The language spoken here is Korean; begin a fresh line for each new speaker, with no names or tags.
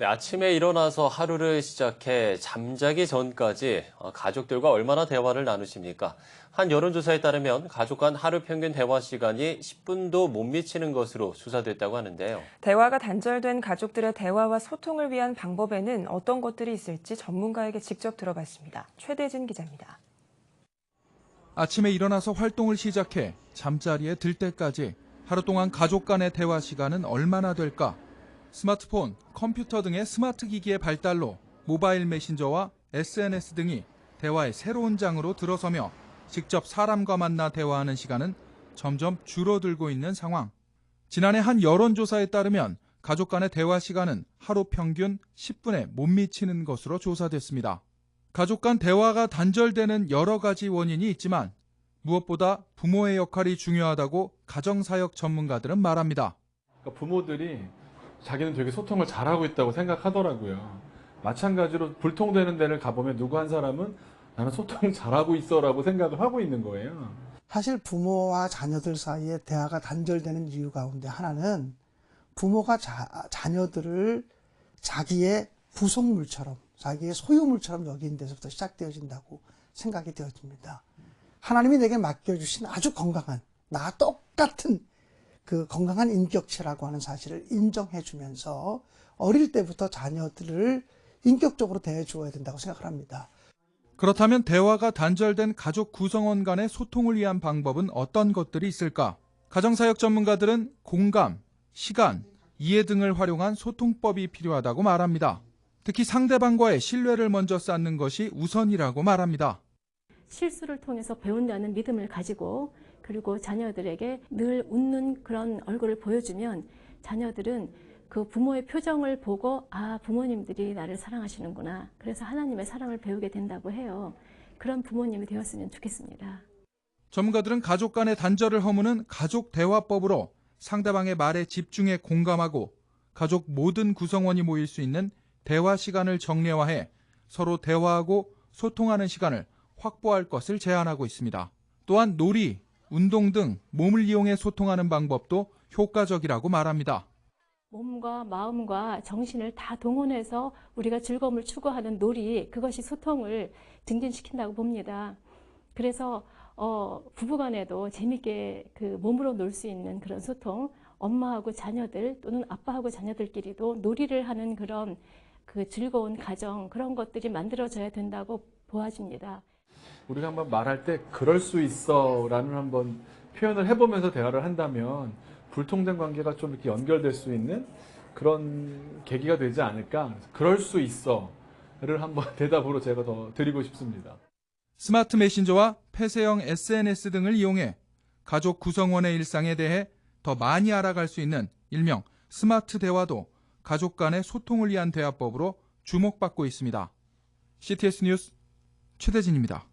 네, 아침에 일어나서 하루를 시작해 잠자기 전까지 어, 가족들과 얼마나 대화를 나누십니까? 한 여론조사에 따르면 가족 간 하루 평균 대화 시간이 10분도 못 미치는 것으로 조사됐다고 하는데요.
대화가 단절된 가족들의 대화와 소통을 위한 방법에는 어떤 것들이 있을지 전문가에게 직접 들어봤습니다. 최대진 기자입니다.
아침에 일어나서 활동을 시작해 잠자리에 들 때까지 하루 동안 가족 간의 대화 시간은 얼마나 될까? 스마트폰, 컴퓨터 등의 스마트 기기의 발달로 모바일 메신저와 SNS 등이 대화의 새로운 장으로 들어서며 직접 사람과 만나 대화하는 시간은 점점 줄어들고 있는 상황. 지난해 한 여론조사에 따르면 가족 간의 대화 시간은 하루 평균 10분에 못 미치는 것으로 조사됐습니다. 가족 간 대화가 단절되는 여러 가지 원인이 있지만 무엇보다 부모의 역할이 중요하다고 가정사역 전문가들은 말합니다.
그러니까 부모들이 자기는 되게 소통을 잘하고 있다고 생각하더라고요. 마찬가지로 불통되는 데를 가보면 누구 한 사람은 나는 소통 잘하고 있어라고 생각을 하고 있는 거예요.
사실 부모와 자녀들 사이에 대화가 단절되는 이유 가운데 하나는 부모가 자, 자녀들을 자기의 부속물처럼 자기의 소유물처럼 여기는 데서부터 시작되어진다고 생각이 되어집니다. 하나님이 내게 맡겨주신 아주 건강한 나 똑같은 그 건강한 인격체라고 하는 사실을 인정해 주면서 어릴 때부터 자녀들을 인격적으로 대해 주어야 된다고 생각을 합니다.
그렇다면 대화가 단절된 가족 구성원 간의 소통을 위한 방법은 어떤 것들이 있을까? 가정사역 전문가들은 공감, 시간, 이해 등을 활용한 소통법이 필요하다고 말합니다. 특히 상대방과의 신뢰를 먼저 쌓는 것이 우선이라고 말합니다.
실수를 통해서 배운다는 믿음을 가지고 그리고 자녀들에게 늘 웃는 그런 얼굴을 보여주면 자녀들은 그 부모의 표정을 보고 아 부모님들이 나를 사랑하시는구나 그래서 하나님의 사랑을 배우게 된다고 해요 그런 부모님이 되었으면 좋겠습니다.
전문가들은 가족 간의 단절을 허무는 가족 대화법으로 상대방의 말에 집중해 공감하고 가족 모든 구성원이 모일 수 있는 대화 시간을 정례화해 서로 대화하고 소통하는 시간을 확보할 것을 제안하고 있습니다. 또한 놀이, 운동 등 몸을 이용해 소통하는 방법도 효과적이라고 말합니다.
몸과 마음과 정신을 다 동원해서 우리가 즐거움을 추구하는 놀이 그것이 소통을 증진시킨다고 봅니다. 그래서 어, 부부간에도 재밌게 그 몸으로 놀 수 있는 그런 소통, 엄마하고 자녀들 또는 아빠하고 자녀들끼리도 놀이를 하는 그런 그 즐거운 가정 그런 것들이 만들어져야 된다고 보아집니다.
우리가 한번 말할 때 그럴 수 있어 라는 한번 표현을 해보면서 대화를 한다면 불통된 관계가 좀 이렇게 연결될 수 있는 그런 계기가 되지 않을까. 그럴 수 있어 를 한번 대답으로 제가 더 드리고 싶습니다.
스마트 메신저와 폐쇄형 SNS 등을 이용해 가족 구성원의 일상에 대해 더 많이 알아갈 수 있는 일명 스마트 대화도 가족 간의 소통을 위한 대화법으로 주목받고 있습니다. CTS 뉴스 최대진입니다.